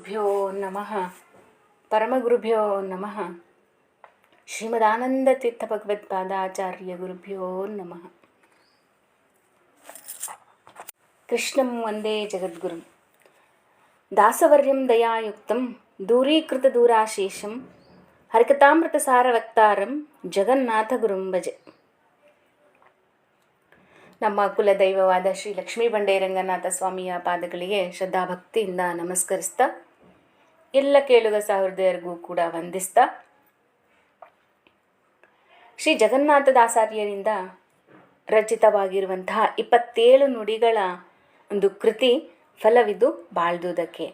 ಗುರುಭ್ಯೋ ನಮಃ ಪರಮಗುರುಭ್ಯೋ ನಮಃ ಶ್ರೀಮದಾನಂದತೀರ್ಥ ಭಗವತ್ಪಾದಾಚಾರ್ಯ ಗುರುಭ್ಯೋ ನಮಃ ಕೃಷ್ಣಂ ವಂದೇ ಜಗದ್ಗುರುಂ ದಾಸವರ್ಯಂ ದಯಾಯುಕ್ತಂ ದೂರೀಕೃತ ದೂರಾಶೇಷಂ ಹರಿಕತಾಮೃತ ಸಾರವಕ್ತಾರಂ ಜಗನ್ನಾಥ ಗುರುಂ ಭಜೆ ನಮ್ಮ ಕುಲದೈವವಾದ ಶ್ರೀ ಲಕ್ಷ್ಮೀ ಬಂಡೇ ರಂಗನಾಥ ಸ್ವಾಮಿಯ ಪಾದಗಳಿಗೆ ಶ್ರದ್ಧಾಭಕ್ತಿಯಿಂದ ನಮಸ್ಕರಿಸ್ತಾ ಎಲ್ಲ ಕೇಳುಗ ಸಹೃದಯರಿಗೂ ಕೂಡ ವಂದಿಸ್ತಾ, ಶ್ರೀ ಜಗನ್ನಾಥ ದಾಸಾರ್ಯರಿಂದ ರಚಿತವಾಗಿರುವಂತಹ ಇಪ್ಪತ್ತೇಳು ನುಡಿಗಳ ಒಂದು ಕೃತಿ ಫಲವಿದು ಬಾಳ್ದುದಕ್ಕೆ.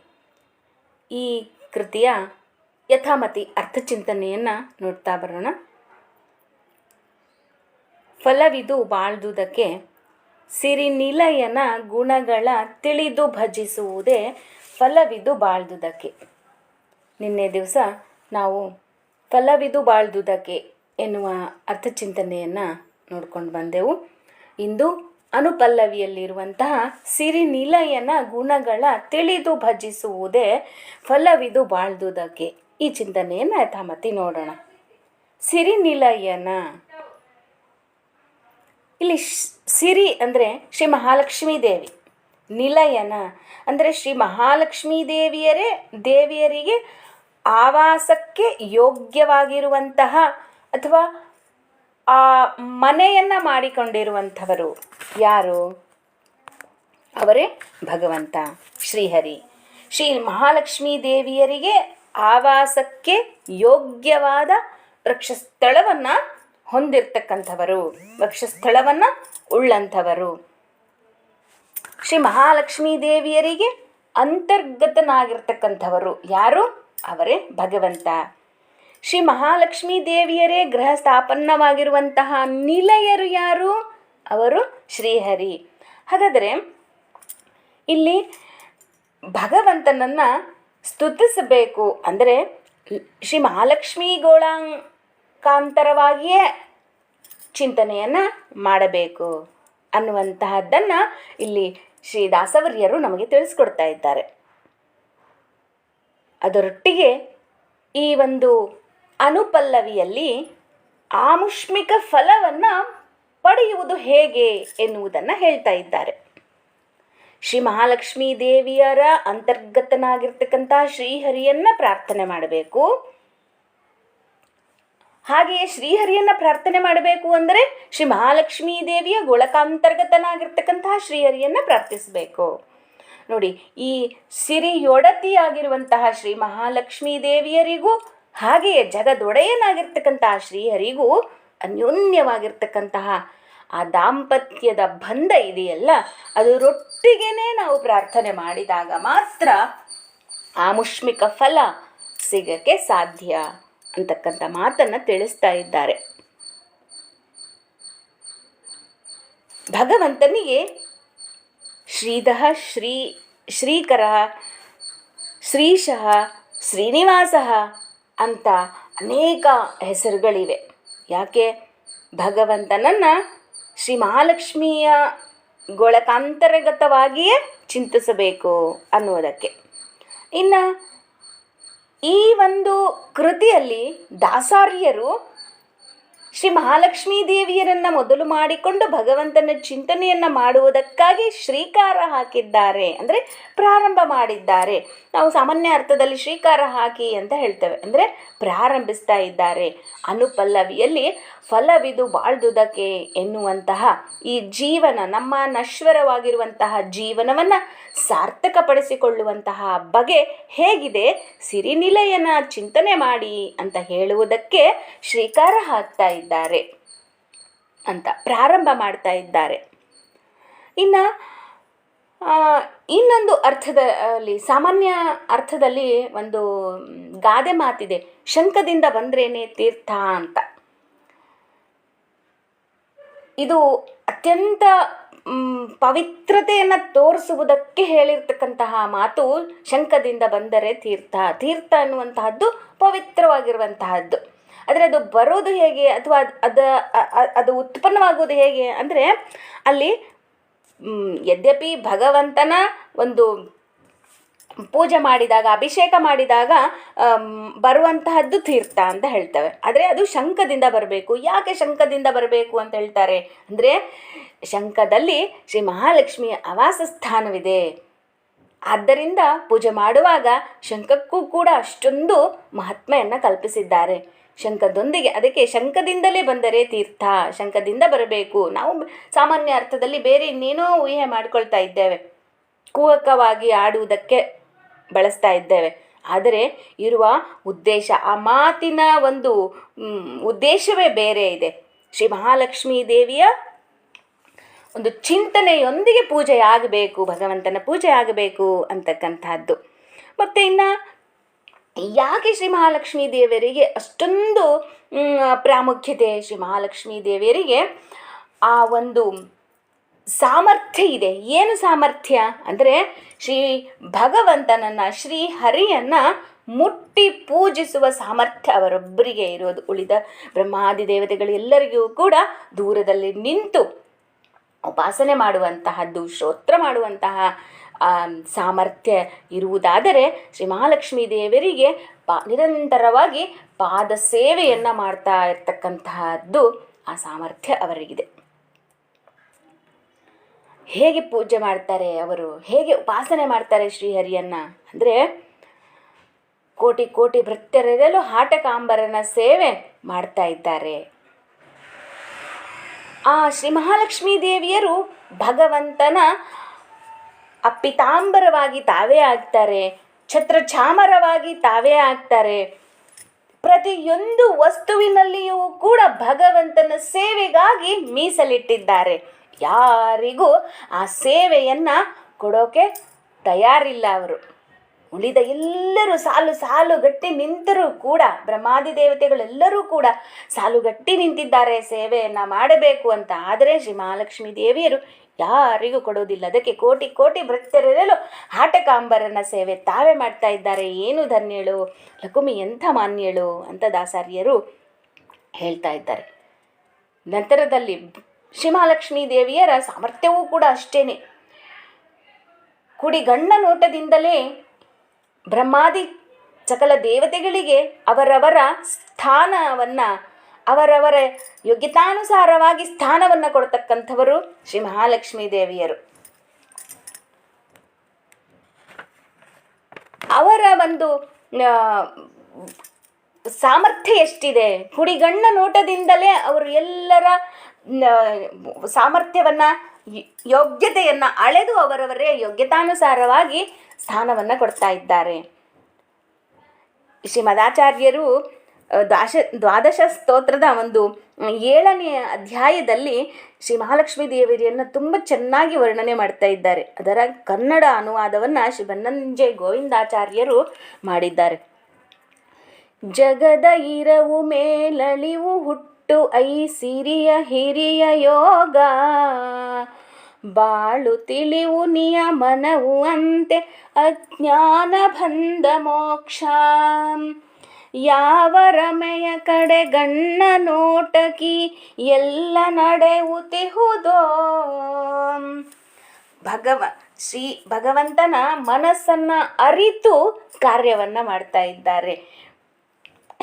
ಈ ಕೃತಿಯ ಯಥಾಮತಿ ಅರ್ಥಚಿಂತನೆಯನ್ನು ನೋಡ್ತಾ ಬರೋಣ. ಫಲವಿದು ಬಾಳ್ದುದಕ್ಕೆ ಸಿರಿನಿಲಯನ ಗುಣಗಳ ತಿಳಿದು ಭಜಿಸುವುದೇ ಫಲವಿದು ಬಾಳ್ದುದಕ್ಕೆ. ನಿನ್ನೆ ದಿವಸ ನಾವು ಫಲವಿದು ಬಾಳ್ದುದಕ್ಕೆ ಎನ್ನುವ ಅರ್ಥಚಿಂತನೆಯನ್ನು ನೋಡ್ಕೊಂಡು ಬಂದೆವು. ಇಂದು ಅನುಪಲ್ಲವಿಯಲ್ಲಿರುವಂತಹ ಸಿರಿನಿಲಯನ ಗುಣಗಳ ತಿಳಿದು ಭಜಿಸುವುದೇ ಫಲವಿದು ಬಾಳ್ದುದಕ್ಕೆ ಈ ಚಿಂತನೆಯನ್ನು ಯಥಾಮತಿ ನೋಡೋಣ. ಸಿರಿನಿಲಯನ ಇಲ್ಲಿ ಶ್- ಸಿರಿ ಅಂದರೆ ಶ್ರೀ ಮಹಾಲಕ್ಷ್ಮೀ ದೇವಿ. ನಿಲಯನ ಅಂದರೆ ಶ್ರೀ ಮಹಾಲಕ್ಷ್ಮೀ ದೇವಿಯರೇ ದೇವಿಯರಿಗೆ ಆವಾಸಕ್ಕೆ ಯೋಗ್ಯವಾಗಿರುವಂತಹ ಅಥವಾ ಆ ಮನೆಯನ್ನು ಮಾಡಿಕೊಂಡಿರುವಂಥವರು ಯಾರು? ಅವರೇ ಭಗವಂತ, ಶ್ರೀಹರಿ. ಶ್ರೀ ಮಹಾಲಕ್ಷ್ಮೀ ದೇವಿಯರಿಗೆ ಆವಾಸಕ್ಕೆ ಯೋಗ್ಯವಾದ ವೃಕ್ಷಸ್ಥಳವನ್ನು ಹೊಂದಿರತಕ್ಕಂಥವರು, ವೃಕ್ಷಸ್ಥಳವನ್ನು ಉಳ್ಳಂಥವರು. ಶ್ರೀ ಮಹಾಲಕ್ಷ್ಮೀ ದೇವಿಯರಿಗೆ ಅಂತರ್ಗತನಾಗಿರ್ತಕ್ಕಂಥವರು ಯಾರು? ಅವರೇ ಭಗವಂತ. ಶ್ರೀ ಮಹಾಲಕ್ಷ್ಮೀ ದೇವಿಯರೇ ಗೃಹ ಸ್ಥಾಪನ್ನವಾಗಿರುವಂತಹ ನಿಲಯರು ಯಾರು? ಅವರು ಶ್ರೀಹರಿ. ಹಾಗಾದರೆ ಇಲ್ಲಿ ಭಗವಂತನನ್ನು ಸ್ತುತಿಸಬೇಕು ಅಂದರೆ ಶ್ರೀ ಮಹಾಲಕ್ಷ್ಮೀ ಗೋಳಾಂಕಾಂತರವಾಗಿಯೇ ಚಿಂತನೆಯನ್ನು ಮಾಡಬೇಕು ಅನ್ನುವಂತಹದ್ದನ್ನು ಇಲ್ಲಿ ಶ್ರೀ ದಾಸವರ್ಯರು ನಮಗೆ ತಿಳಿಸ್ಕೊಡ್ತಾ ಇದ್ದಾರೆ. ಅದರೊಟ್ಟಿಗೆ ಈ ಒಂದು ಅನುಪಲ್ಲವಿಯಲ್ಲಿ ಆಮುಷ್ಮಿಕ ಫಲವನ್ನು ಪಡೆಯುವುದು ಹೇಗೆ ಎನ್ನುವುದನ್ನು ಹೇಳ್ತಾ ಇದ್ದಾರೆ. ಶ್ರೀ ಮಹಾಲಕ್ಷ್ಮೀ ದೇವಿಯರ ಅಂತರ್ಗತನಾಗಿರ್ತಕ್ಕಂಥ ಶ್ರೀಹರಿಯನ್ನ ಪ್ರಾರ್ಥನೆ ಮಾಡಬೇಕು. ಹಾಗೆಯೇ ಶ್ರೀಹರಿಯನ್ನ ಪ್ರಾರ್ಥನೆ ಮಾಡಬೇಕು ಅಂದರೆ ಶ್ರೀ ಮಹಾಲಕ್ಷ್ಮೀ ದೇವಿಯ ಗೊಳಕಾಂತರ್ಗತನಾಗಿರ್ತಕ್ಕಂತಹ ಶ್ರೀಹರಿಯನ್ನ ಪ್ರಾರ್ಥಿಸಬೇಕು. ನೋಡಿ, ಈ ಸಿರಿಯೊಡತಿಯಾಗಿರುವಂತಹ ಶ್ರೀ ಮಹಾಲಕ್ಷ್ಮೀ ದೇವಿಯರಿಗೂ, ಹಾಗೆಯೇ ಜಗದೊಡೆಯನಾಗಿರ್ತಕ್ಕಂತಹ ಶ್ರೀಹರಿಗೂ ಅನ್ಯೋನ್ಯವಾಗಿರ್ತಕ್ಕಂತಹ ಆ ದಾಂಪತ್ಯದ ಬಂಧ ಇದೆಯಲ್ಲ, ಅದು ರೊಟ್ಟಿಗೆನೇ ನಾವು ಪ್ರಾರ್ಥನೆ ಮಾಡಿದಾಗ ಮಾತ್ರ ಆಮುಷ್ಮಿಕ ಫಲ ಸಿಗಕ್ಕೆ ಸಾಧ್ಯ ಅಂತಕ್ಕಂಥ ಮಾತನ್ನು ತಿಳಿಸ್ತಾ ಇದ್ದಾರೆ. ಭಗವಂತನಿಗೆ ಶ್ರೀಧಃ ಶ್ರೀ ಶ್ರೀಕರ, ಶ್ರೀಶಃ ಶ್ರೀನಿವಾಸ ಅಂತ ಅನೇಕ ಹೆಸರುಗಳಿವೆ. ಯಾಕೆ? ಭಗವಂತನನ್ನು ಶ್ರೀ ಮಹಾಲಕ್ಷ್ಮಿಯ ಗೊಳಕಾಂತರ್ಗತವಾಗಿಯೇ ಚಿಂತಿಸಬೇಕು ಅನ್ನುವುದಕ್ಕೆ. ಇನ್ನು ಈ ಒಂದು ಕೃತಿಯಲ್ಲಿ ದಾಸಾರ್ಯರು ಶ್ರೀ ಮಹಾಲಕ್ಷ್ಮೀ ದೇವಿಯರನ್ನ ಮೊದಲು ಮಾಡಿಕೊಂಡು ಭಗವಂತನ ಚಿಂತನೆಯನ್ನ ಮಾಡುವುದಕ್ಕಾಗಿ ಶ್ರೀಕಾರ ಹಾಕಿದ್ದಾರೆ. ಅಂದರೆ ಪ್ರಾರಂಭ ಮಾಡಿದ್ದಾರೆ. ನಾವು ಸಾಮಾನ್ಯ ಅರ್ಥದಲ್ಲಿ ಶ್ರೀಕಾರ ಹಾಕಿ ಅಂತ ಹೇಳ್ತೇವೆ. ಅಂದರೆ ಪ್ರಾರಂಭಿಸ್ತಾ ಇದ್ದಾರೆ. ಅನುಪಲ್ಲವಿಯಲ್ಲಿ ಫಲವಿದು ಬಾಳ್ದುದಕ್ಕೆ ಎನ್ನುವಂತಹ ಈ ಜೀವನ, ನಮ್ಮ ನಶ್ವರವಾಗಿರುವಂತಹ ಜೀವನವನ್ನು ಸಾರ್ಥಕಪಡಿಸಿಕೊಳ್ಳುವಂತಹ ಬಗೆ ಹೇಗಿದೆ? ಸಿರಿನಿಲಯನ ಚಿಂತನೆ ಮಾಡಿ ಅಂತ ಹೇಳುವುದಕ್ಕೆ ಶ್ರೀಕಾರ ಹಾಕ್ತಾ ಇದ್ದಾರೆ ಅಂತ ಪ್ರಾರಂಭ ಮಾಡ್ತಾ ಇದ್ದಾರೆ. ಇನ್ನು ಇನ್ನೊಂದು ಅರ್ಥದಲ್ಲಿ, ಸಾಮಾನ್ಯ ಅರ್ಥದಲ್ಲಿ ಒಂದು ಗಾದೆ ಮಾತಿದೆ. ಶಂಕದಿಂದ ಬಂದ್ರೇನೆ ತೀರ್ಥ ಅಂತ. ಇದು ಅತ್ಯಂತ ಪವಿತ್ರತೆಯನ್ನು ತೋರಿಸುವುದಕ್ಕೆ ಹೇಳಿರ್ತಕ್ಕಂತಹ ಮಾತು ಶಂಕದಿಂದ ಬಂದರೆ ತೀರ್ಥ. ತೀರ್ಥ ಅನ್ನುವಂತಹದ್ದು ಪವಿತ್ರವಾಗಿರುವಂತಹದ್ದು. ಆದರೆ ಅದು ಬರೋದು ಹೇಗೆ, ಅಥವಾ ಅದು ಅದ ಉತ್ಪನ್ನವಾಗುವುದು ಹೇಗೆ ಅಂದರೆ, ಅಲ್ಲಿ ಯದ್ಯಪಿ ಭಗವಂತನ ಒಂದು ಪೂಜೆ ಮಾಡಿದಾಗ, ಅಭಿಷೇಕ ಮಾಡಿದಾಗ ಬರುವಂತಹದ್ದು ತೀರ್ಥ ಅಂತ ಹೇಳ್ತವೆ. ಆದರೆ ಅದು ಶಂಖದಿಂದ ಬರಬೇಕು. ಯಾಕೆ ಶಂಖದಿಂದ ಬರಬೇಕು ಅಂತ ಹೇಳ್ತಾರೆ? ಅಂದರೆ ಶಂಖದಲ್ಲಿ ಶ್ರೀ ಮಹಾಲಕ್ಷ್ಮಿಯ ಆವಾಸ ಸ್ಥಾನವಿದೆ. ಆದ್ದರಿಂದ ಪೂಜೆ ಮಾಡುವಾಗ ಶಂಖಕ್ಕೂ ಕೂಡ ಅಷ್ಟೊಂದು ಮಹಾತ್ಮೆಯನ್ನು ಕಲ್ಪಿಸಿದ್ದಾರೆ. ಶಂಖದೊಂದಿಗೆ ಅದಕ್ಕೆ ಶಂಖದಿಂದಲೇ ಬಂದರೆ ತೀರ್ಥ ಶಂಖದಿಂದ ಬರಬೇಕು. ನಾವು ಸಾಮಾನ್ಯ ಅರ್ಥದಲ್ಲಿ ಬೇರೆ ಇನ್ನೇನೋ ಊಹೆ ಮಾಡ್ಕೊಳ್ತಾ ಇದ್ದೇವೆ. ಕೂವಕವಾಗಿ ಆಡುವುದಕ್ಕೆ ಬಳಸ್ತಾ ಇದ್ದೇವೆ. ಆದರೆ ಇರುವ ಉದ್ದೇಶ, ಆ ಮಾತಿನ ಒಂದು ಉದ್ದೇಶವೇ ಬೇರೆ ಇದೆ. ಶ್ರೀ ಮಹಾಲಕ್ಷ್ಮೀ ದೇವಿಯ ಒಂದು ಚಿಂತನೆಯೊಂದಿಗೆ ಪೂಜೆ ಆಗಬೇಕು, ಭಗವಂತನ ಪೂಜೆ ಆಗಬೇಕು ಅಂತಕ್ಕಂಥದ್ದು. ಮತ್ತು ಇನ್ನು ಯಾಕೆ ಶ್ರೀ ಮಹಾಲಕ್ಷ್ಮೀ ದೇವಿಯರಿಗೆ ಅಷ್ಟೊಂದು ಪ್ರಾಮುಖ್ಯತೆ ಶ್ರೀ ಮಹಾಲಕ್ಷ್ಮೀ ದೇವಿಯರಿಗೆ ಆ ಒಂದು ಸಾಮರ್ಥ್ಯ ಇದೆ. ಏನು ಸಾಮರ್ಥ್ಯ? ಅಂದರೆ ಶ್ರೀ ಭಗವಂತನನ್ನು, ಶ್ರೀ ಹರಿಯನ್ನು ಮುಟ್ಟಿ ಪೂಜಿಸುವ ಸಾಮರ್ಥ್ಯ ಅವರೊಬ್ಬರಿಗೆ ಇರೋದು. ಉಳಿದ ಬ್ರಹ್ಮಾದಿ ದೇವತೆಗಳೆಲ್ಲರಿಗೂ ಕೂಡ ದೂರದಲ್ಲಿ ನಿಂತು ಉಪಾಸನೆ ಮಾಡುವಂತಹದ್ದು, ಶ್ರೋತ್ರ ಮಾಡುವಂತಹ ಸಾಮರ್ಥ್ಯ ಇರುವುದಾದರೆ ಶ್ರೀ ಮಹಾಲಕ್ಷ್ಮೀ ದೇವರಿಗೆ ಪಾ, ನಿರಂತರವಾಗಿ ಪಾದ ಸೇವೆಯನ್ನು ಮಾಡ್ತಾ ಇರ್ತಕ್ಕಂತಹದ್ದು ಆ ಸಾಮರ್ಥ್ಯ ಅವರಿಗಿದೆ. ಹೇಗೆ ಪೂಜೆ ಮಾಡ್ತಾರೆ ಅವರು? ಹೇಗೆ ಉಪಾಸನೆ ಮಾಡ್ತಾರೆ ಶ್ರೀಹರಿಯನ್ನ? ಅಂದರೆ ಕೋಟಿ ಕೋಟಿ ಭೃತ್ಯರೆಲ್ಲೂ ಹಾಟಕಾಂಬರನ ಸೇವೆ ಮಾಡ್ತಾ ಇದ್ದಾರೆ. ಆ ಶ್ರೀ ಮಹಾಲಕ್ಷ್ಮೀ ದೇವಿಯರು ಭಗವಂತನ ಅಪ್ಪಿತಾಂಬರವಾಗಿ ತಾವೇ ಆಗ್ತಾರೆ, ಛತ್ರಚಾಮರವಾಗಿ ತಾವೇ ಆಗ್ತಾರೆ. ಪ್ರತಿಯೊಂದು ವಸ್ತುವಿನಲ್ಲಿಯೂ ಕೂಡ ಭಗವಂತನ ಸೇವೆಗಾಗಿ ಮೀಸಲಿಟ್ಟಿದ್ದಾರೆ. ಯಾರಿಗೂ ಆ ಸೇವೆಯನ್ನು ಕೊಡೋಕೆ ತಯಾರಿಲ್ಲ ಅವರು. ಉಳಿದ ಎಲ್ಲರೂ ಸಾಲು ಸಾಲು ಗಟ್ಟಿ ನಿಂತರೂ ಕೂಡ, ಬ್ರಹ್ಮಾದಿ ದೇವತೆಗಳೆಲ್ಲರೂ ಕೂಡ ಸಾಲುಗಟ್ಟಿ ನಿಂತಿದ್ದಾರೆ, ಸೇವೆಯನ್ನು ಮಾಡಬೇಕು ಅಂತ. ಆದರೆ ಶ್ರೀ ಮಹಾಲಕ್ಷ್ಮೀ ದೇವಿಯರು ಯಾರಿಗೂ ಕೊಡೋದಿಲ್ಲ ಅದಕ್ಕೆ ಕೋಟಿ ಕೋಟಿ ಭಕ್ತರೆಲ್ಲೂ ಆಟಕಾಂಬರನ ಸೇವೆ ತಾವೇ ಮಾಡ್ತಾ ಇದ್ದಾರೆ. ಏನು ಧನ್ಯಳು? ಲಕುಮಿ ಎಂಥ ಮಾನ್ಯಳು? ಅಂತ ದಾಸಾರ್ಯರು ಹೇಳ್ತಾ ಇದ್ದಾರೆ. ನಂತರದಲ್ಲಿ ಶ್ರೀಮಹಾಲಕ್ಷ್ಮೀ ದೇವಿಯರ ಸಾಮರ್ಥ್ಯವೂ ಕೂಡ ಅಷ್ಟೇನೆ. ಕುಡಿಗಣ್ಣ ನೋಟದಿಂದಲೇ ಬ್ರಹ್ಮಾದಿ ಸಕಲ ದೇವತೆಗಳಿಗೆ ಅವರವರ ಸ್ಥಾನವನ್ನು ಅವರವರ ಯೋಗ್ಯತಾನುಸಾರವಾಗಿ ಸ್ಥಾನವನ್ನು ಕೊಡ್ತಕ್ಕಂಥವರು ಶ್ರೀ ಮಹಾಲಕ್ಷ್ಮೀ ದೇವಿಯರು. ಅವರ ಒಂದು ಸಾಮರ್ಥ್ಯ ಎಷ್ಟಿದೆ? ಹುಡಿಗಣ್ಣ ನೋಟದಿಂದಲೇ ಅವರು ಎಲ್ಲರ ಸಾಮರ್ಥ್ಯವನ್ನ ಯೋಗ್ಯತೆಯನ್ನು ಅಳೆದು ಅವರವರೇ ಯೋಗ್ಯತಾನುಸಾರವಾಗಿ ಸ್ಥಾನವನ್ನು ಕೊಡ್ತಾ ಇದ್ದಾರೆ. ಶ್ರೀಮದಾಚಾರ್ಯರು ಅ, ದ್ವಾಶ, ದ್ವಾದಶ ಸ್ತೋತ್ರದ ಒಂದು ಏಳನೆಯ ಅಧ್ಯಾಯದಲ್ಲಿ ಶ್ರೀ ಮಹಾಲಕ್ಷ್ಮಿ ದೇವಿಯನ್ನು ತುಂಬ ಚೆನ್ನಾಗಿ ವರ್ಣನೆ ಮಾಡ್ತಾ ಇದ್ದಾರೆ. ಅದರ ಕನ್ನಡ ಅನುವಾದವನ್ನು ಶ್ರೀ ಬನ್ನಂಜೆ ಗೋವಿಂದಾಚಾರ್ಯರು ಮಾಡಿದ್ದಾರೆ. ಜಗದ ಇರವು ಮೇಲಳಿವು ಹುಟ್ಟು ಐ ಸಿರಿಯ ಹಿರಿಯ ಯೋಗ. ಬಾಳು ತಿಳಿವು ನಿಯಮನವು ಅಂತೆ ಅಜ್ಞಾನ ಬಂದ ಮೋಕ್ಷ. ಯಾವ ರಮೆಯ ಕಡೆ ಗಣ್ಣ ನೋಟಕಿ ಎಲ್ಲ ನಡೆಯುತ್ತಿಹುದೋ ಭಗವ, ಶ್ರೀ ಭಗವಂತನ ಮನಸ್ಸನ್ನು ಅರಿತು ಕಾರ್ಯವನ್ನು ಮಾಡ್ತಾ ಇದ್ದಾರೆ.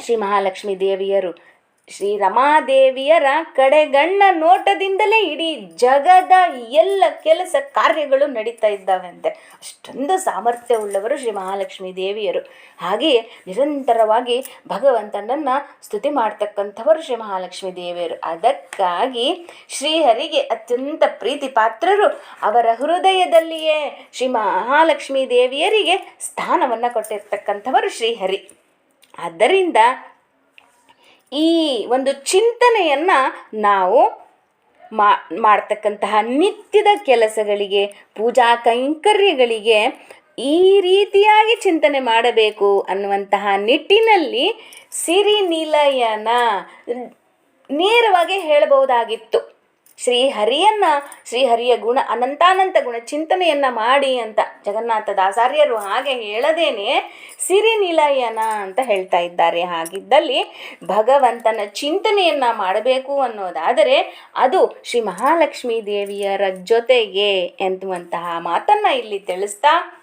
ಶ್ರೀ ಮಹಾಲಕ್ಷ್ಮೀ ದೇವಿಯರು ಶ್ರೀ ರಮಾದೇವಿಯರ ಕಡೆಗಣ್ಣ ನೋಟದಿಂದಲೇ ಇಡೀ ಜಗದ ಎಲ್ಲ ಕೆಲಸ ಕಾರ್ಯಗಳು ನಡೀತಾ ಇದ್ದಾವಂತೆ. ಅಷ್ಟೊಂದು ಸಾಮರ್ಥ್ಯವುಳ್ಳವರು ಶ್ರೀ ಮಹಾಲಕ್ಷ್ಮೀ ದೇವಿಯರು. ಹಾಗೆಯೇ ನಿರಂತರವಾಗಿ ಭಗವಂತನನ್ನು ಸ್ತುತಿ ಮಾಡ್ತಕ್ಕಂಥವರು ಶ್ರೀ ಮಹಾಲಕ್ಷ್ಮೀ ದೇವಿಯರು. ಅದಕ್ಕಾಗಿ ಶ್ರೀಹರಿಗೆ ಅತ್ಯಂತ ಪ್ರೀತಿ ಪಾತ್ರರು ಅವರ ಹೃದಯದಲ್ಲಿಯೇ ಶ್ರೀ ಮಹಾಲಕ್ಷ್ಮೀ ದೇವಿಯರಿಗೆ ಸ್ಥಾನವನ್ನು ಕೊಟ್ಟಿರ್ತಕ್ಕಂಥವರು ಶ್ರೀಹರಿ. ಆದ್ದರಿಂದ ಈ ಒಂದು ಚಿಂತನೆಯನ್ನು ನಾವು ಮಾಡ್ತಕ್ಕಂತಹ ನಿತ್ಯದ ಕೆಲಸಗಳಿಗೆ, ಪೂಜಾ ಕೈಂಕರ್ಯಗಳಿಗೆ ಈ ರೀತಿಯಾಗಿ ಚಿಂತನೆ ಮಾಡಬೇಕು ಅನ್ನುವಂತಹ ನಿಟ್ಟಿನಲ್ಲಿ ಸಿರಿನಿಲಯನ ನೇರವಾಗಿ ಹೇಳಬಹುದಾಗಿತ್ತು. ಶ್ರೀಹರಿಯನ್ನ, ಶ್ರೀಹರಿಯ ಗುಣ, ಅನಂತಾನಂತ ಗುಣ ಚಿಂತನೆಯನ್ನ ಮಾಡಿ ಅಂತ ಜಗನ್ನಾಥ ದಾಸಾರ್ಯರು ಹಾಗೆ ಹೇಳದೇನೆ ಸಿರಿ ನಿಲಯನ ಅಂತ ಹೇಳ್ತಾ ಇದ್ದಾರೆ. ಹಾಗಿದ್ದಲ್ಲಿ ಭಗವಂತನ ಚಿಂತನೆಯನ್ನ ಮಾಡಬೇಕು ಅನ್ನೋದಾದರೆ ಅದು ಶ್ರೀ ಮಹಾಲಕ್ಷ್ಮೀ ದೇವಿಯರ ಜೊತೆಗೆ ಎನ್ನುವಂತಹ ಮಾತನ್ನ ಇಲ್ಲಿ ತಿಳಿಸ್ತಾ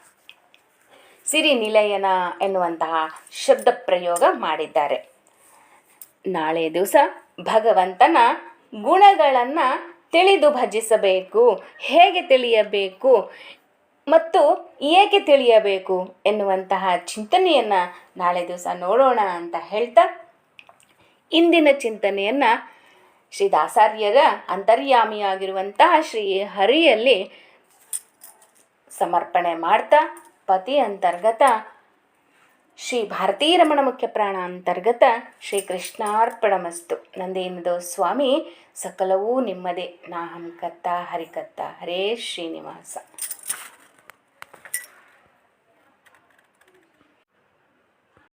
ಸಿರಿ ನಿಲಯನ ಎನ್ನುವಂತಹ ಶಬ್ದ ಪ್ರಯೋಗ ಮಾಡಿದ್ದಾರೆ. ನಾಳೆ ದಿವಸ ಭಗವಂತನ ಗುಣಗಳನ್ನು ತಿಳಿದು ಭಜಿಸಬೇಕು, ಹೇಗೆ ತಿಳಿಯಬೇಕು ಮತ್ತು ಏಕೆ ತಿಳಿಯಬೇಕು ಎನ್ನುವಂತಹ ಚಿಂತನೆಯನ್ನು ನಾಳೆ ದಿವಸ ನೋಡೋಣ ಅಂತ ಹೇಳ್ತಾ ಇಂದಿನ ಚಿಂತನೆಯನ್ನು ಶ್ರೀ ದಾಸಾರ್ಯರ ಅಂತರ್ಯಾಮಿಯಾಗಿರುವಂತಹ ಶ್ರೀ ಹರಿಯಲ್ಲಿ ಸಮರ್ಪಣೆ ಮಾಡ್ತಾ ಪತಿ ಅಂತರ್ಗತ ಶ್ರೀ ಭಾರತೀ ರಮಣ ಮುಖ್ಯ ಪ್ರಾಣ ಅಂತರ್ಗತ ಶ್ರೀ ಕೃಷ್ಣಾರ್ಪಣಮಸ್ತು. ನಂದೇನದು ಸ್ವಾಮಿ, ಸಕಲವೂ ನಿಮ್ಮದೇ. ನಾಹಂ ಕತ್ತ ಹರಿಕರ್ತ ಹರೇ ಶ್ರೀನಿವಾಸ.